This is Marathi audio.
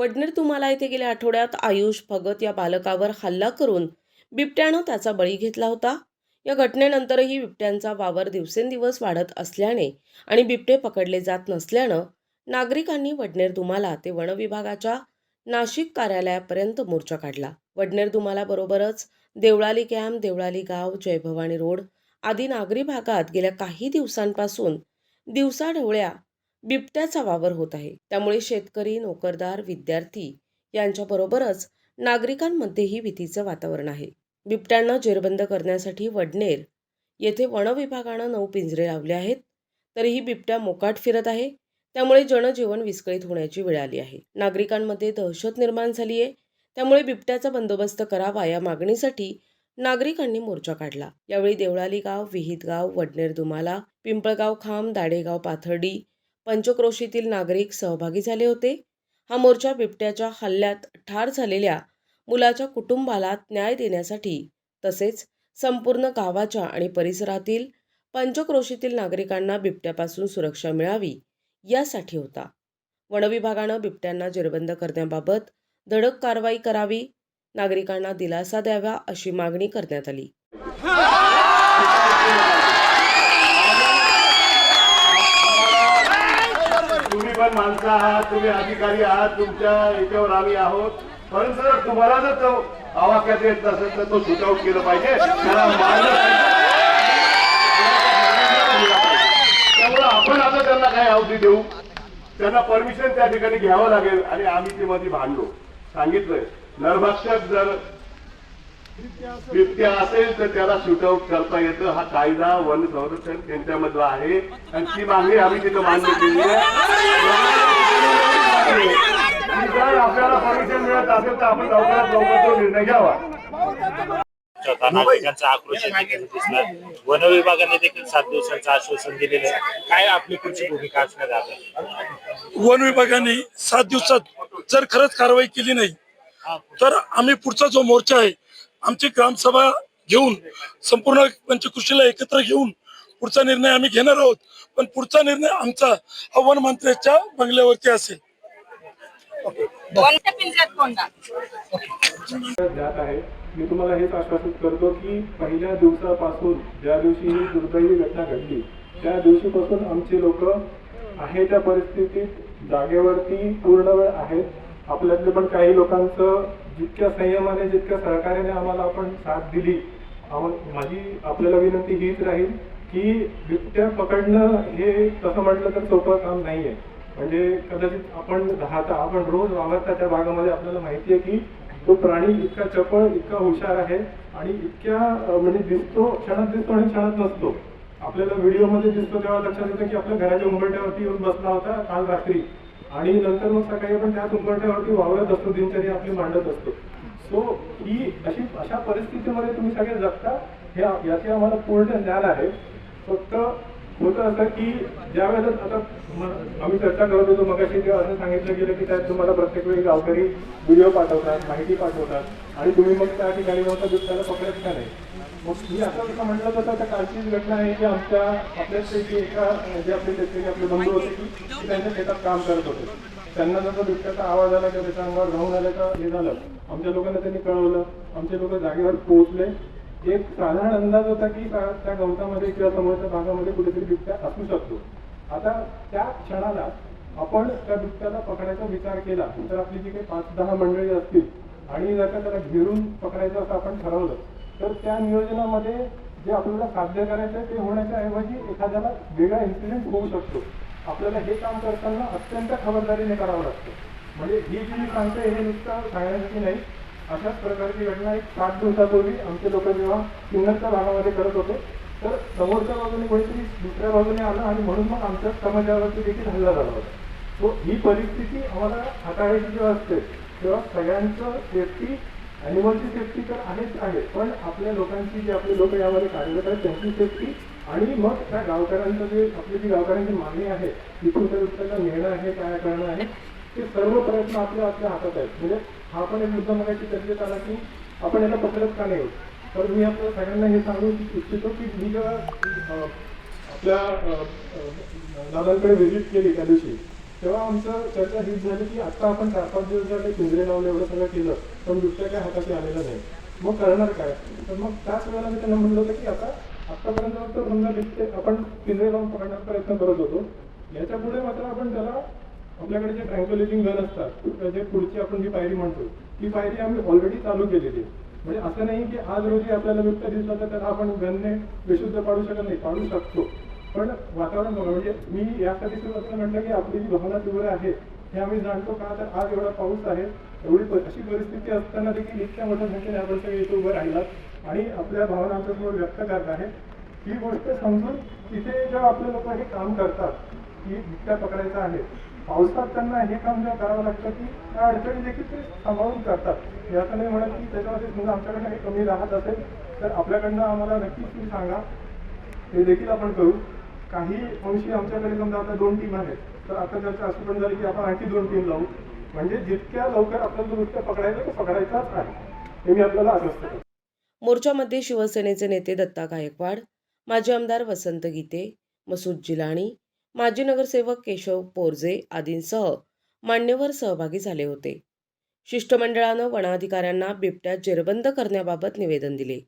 वडनेर तुम्हाला येथे गेल्या आठवड्यात आयुष भगत या बालकावर हल्ला करून बिबट्यानं त्याचा बळी घेतला होता. या घटनेनंतरही बिबट्यांचा वावर दिवसेंदिवस वाढत असल्याने आणि बिबटे पकडले जात नसल्यानं नागरिकांनी वडनेर दुमाला ते वनविभागाच्या नाशिक कार्यालयापर्यंत मोर्चा काढला. वडनेर दुमालाबरोबरच देवळाली कॅम्प देवळाली गाव जयभवानी रोड आदी नागरी भागात गेल्या काही दिवसांपासून दिवसाढवळ्या बिबट्याचा वावर होत आहे. त्यामुळे शेतकरी नोकरदार विद्यार्थी यांच्याबरोबरच नागरिकांमध्येही भीतीचं वातावरण आहे. बिबट्यांना जेरबंद करण्यासाठी वडनेर येथे वनविभागानं नऊ पिंजरे लावले आहेत. तरीही बिबट्या मोकाट फिरत आहे. त्यामुळे जनजीवन विस्कळीत होण्याची वेळ आली आहे. नागरिकांमध्ये दहशत निर्माण झाली आहे. त्यामुळे बिबट्याचा बंदोबस्त करावा या मागणीसाठी नागरिकांनी मोर्चा काढला. यावेळी देवळाली गाव विहितगाव वडनेर दुमाला पिंपळगाव खांब दाडेगाव पाथर्डी पंचक्रोशीतील नागरिक सहभागी झाले होते. हा मोर्चा बिबट्याच्या हल्ल्यात ठार झालेल्या मुलाच्या कुटुंबाला न्याय देण्यासाठी तसेच संपूर्ण गावाच्या आणि परिसरातील पंचक्रोशीतील नागरिकांना बिबट्यापासून सुरक्षा मिळावी यासाठी होता. वनविभागानं बिबट्यांना जेरबंद करण्याबाबत धडक कारवाई करावी नागरिकांना दिलासा द्यावा अशी मागणी करण्यात आली. माणसं आहात तुम्ही अधिकारी आहात तुमच्या याच्यावर आम्ही आहोत. परंतु जर तुम्हाला जर तो आवाक्यात येत नसेल तर तो सुट केलं पाहिजे. त्याला त्यामुळे आपण आता त्यांना काय अवधी देऊ. त्यांना परमिशन त्या ठिकाणी घ्यावं लागेल आणि आम्ही ते मध्ये भांडलो सांगितलंय. नरभक्षक जर बिबट्या असेल तर त्याला शूट आउट करता येतं. हा कायदा वन संरक्षण त्यांच्यामधला आहे. आणि ती मागणी आम्ही तिथं मान्य केली आहे. आणि जर आपल्याला परमिशन मिळत असेल तर आपण लवकरात लवकर तो निर्णय घ्यावा. नागरिकांचा आक्रोश दिसला. वन विभागाने देखील सात दिवसांचं आश्वासन दिलेलं आहे. काय आपली पुढची भूमिका असणार आहे? वन विभागाने सात दिवसात जर खरंच कारवाई केली नाही तर आम्ही पुढचा जो मोर्चा आहे आमची ग्रामसभा घेऊन संपूर्ण पंचकृषीला एकत्र घेऊन पुढचा निर्णय आम्ही घेणार आहोत. पण पुढचा निर्णय आमचा हा वन मंत्र्याच्या बंगल्यावरती असेल. मी तुम्हाला हेच आश्वासित करतो की पहिल्या दिवसापासून ज्या दिवशी ही दुर्दैवी घटना घडली त्या दिवशीपासून आमचे लोक आहे त्या परिस्थितीत जागेवरती पूर्ण वेळ आहेत. आपल्यातले पण काही लोकांचं जितक्या संयमाने जितक्या सहकार्याने आम्हाला आपण साथ दिली माझी आपल्याला विनंती हीच राहील की बिबट्या पकडणं हे तसं म्हटलं तर सोपं काम नाही आहे म्हणजे कदाचित आपण राहता आपण रोज वावरता त्या भागामध्ये आपल्याला माहिती आहे की तो प्राणी इतका चपळ इतका हुशार आहे आणि इतक्या म्हणजे दिसतो क्षणात दिसतो आणि क्षणात नसतो आपल्याला व्हिडिओमध्ये दिसतो तेव्हा लक्षात येतं की आपल्या घराच्या उंबरट्यावरती येऊन बसला होता काल रात्री. आणि नंतर मग सकाळी आपण त्याच उंबरट्यावरती वावरत असतो दिनचर्या आपली मांडत असतो. सो ही अशी अशा परिस्थितीमध्ये तुम्ही सगळे जगता हे याचे आम्हाला पूर्ण ज्ञान आहे. फक्त होतं असं की ज्या वेळेस आता आम्ही चर्चा करत होतो मगाशी तेव्हा असं सांगितलं गेलं की त्यात तुम्हाला प्रत्येक वेळी गावकरी व्हिडिओ पाठवतात माहिती पाठवतात आणि तुम्ही मग त्या ठिकाणी जाऊन त्या बिबट्याला पकडत का नाही? मग मी असं कसं म्हटलं तर आता कालचीच घटना आहे की आमच्या आपल्यापैकी एका जे आपले शेतकरी आपले बंधू होते की त्यांच्या शेतात काम करत होते. त्यांना जसं बिबट्याचा आवाज आला किंवा त्याच्या अंगावर राहून आल्याचं हे झालं. आमच्या लोकांना त्यांनी कळवलं. आमचे लोक जागेवर पोहोचले. एक साधारण अंदाज होता की त्या त्या गवतामध्ये किंवा समोरच्या भागामध्ये कुठेतरी बिबट्या असू शकतो. आता त्या क्षणाला आपण त्या बिबट्याला पकडायचा विचार केला तर आपली जी काही पाच दहा मंडळी असतील आणि जर का त्याला घेरून पकडायचं असं आपण ठरवलं तर त्या नियोजनामध्ये जे आपल्याला साध्य करायचं आहे ते होण्याच्या ऐवजी एखाद्याला वेगळा इन्सिडेंट होऊ शकतो. आपल्याला हे काम करताना अत्यंत खबरदारीने करावं लागतं. म्हणजे ही जी मी सांगते हे नुसतं सांगण्यासाठी नाही अशाच प्रकारची घटना एक सात दिवसापूर्वी आमचे लोक जेव्हा सिन्नरच्या भागामध्ये करत होते तर समोरच्या बाजूने कोणीतरी दुसऱ्या बाजूने आलं आणि म्हणून मग आमच्या समाजावरती देखील हल्ला झाला होता. सो ही परिस्थिती आम्हाला हाताळायची जेव्हा असते तेव्हा सगळ्यांचं सेफ्टी ॲनिमलची सेफ्टी तर आहेच आहे पण आपल्या लोकांची जी आपले लोक यामध्ये कार्यरत आहेत त्यांची सेफ्टी आणि मग त्या गावकऱ्यांचं जे आपली जी गावकऱ्यांची मागणी आहे तिथून त्या दुसऱ्याला नेणं आहे काय करणं आहे ते सर्व प्रयत्न आपल्या आपल्या हातात आहेत. म्हणजे हा पण एक मुद्दा मगाशी चर्चेत आला की आपण याला पकडत का नाही तर मी आपल्या सगळ्यांना हे सांगू इच्छितो की मी जेव्हा आपल्या दादांकडे व्हिजिट केली त्या दिवशी तेव्हा आमचं चर्चा हीच झाली की आता आपण चार पाच दिवस झाले पिंजरे लावले एवढं सगळं केलं पण दुसऱ्या काय हाताशी आलेलं नाही. मग करणार काय? तर मग त्याच वेळेला मी त्यांना म्हणलं होतं की आता आतापर्यंत फक्त समजा आपण पिंजरे लावून पकडण्याचा प्रयत्न करत होतो. याच्यापुढे मात्र आपण त्याला आपल्याकडे जे ट्रँक्युलेटिंग गन असतात त्याचे पुढची आपण जी पायरी म्हणतो ती पायरी आम्ही ऑलरेडी चालू केलेली आहे. म्हणजे असं नाही की आज रोजी आपल्याला बिबट्या दिसला तर त्याला आपण गनने बेशुद्ध पाडू शकत नाही पाडू शकतो. पण वातावरण बघा म्हणजे मी यासाठी असं म्हटलं की आपली जी भावना तीव्र आहे हे आम्ही जाणतो का? तर आज एवढा पाऊस आहे एवढी प- अशी परिस्थिती असताना देखील इतक्या मोठ्या संख्येने आपण सगळे इथे उभं राहिलात. आणि आपल्या भावना आमच्यासमोर व्यक्त करत आहे ही गोष्ट समजून तिथे जेव्हा आपले लोक हे काम करतात की बिबट्या पकडायचा आहे पावसात त्यांना हे काम जेव्हा करावं लागतं की त्या अडचणी देखील ते सांभाळून करतात. हे नाही म्हणत की त्याच्यामध्ये समजा आमच्याकडनं काही कमी राहत असेल तर आपल्याकडनं आम्हाला नक्कीच तुम्ही सांगा. हे देखील आपण करू. काही अंशी आमच्याकडे समजा आता दोन टीम आहेत. तर आता चर्चा असं पण झाली की आपण आणखी दोन टीम लावू. म्हणजे जितक्या लवकर आपल्याला नृत्य पकडायचं पकडायचा तो पकडायचाच आहे. हे मी आपल्याला आश्वस्त करतो. मोर्चामध्ये शिवसेनेचे नेते दत्ता गायकवाड माजी आमदार वसंत गीते मसूद जिलाणी माजी नगरसेवक केशव पोरजे आदींसह मान्यवर सहभागी झाले होते. शिष्टमंडळानं वनाधिकाऱ्यांना बिबट्या जेरबंद करण्याबाबत निवेदन दिले.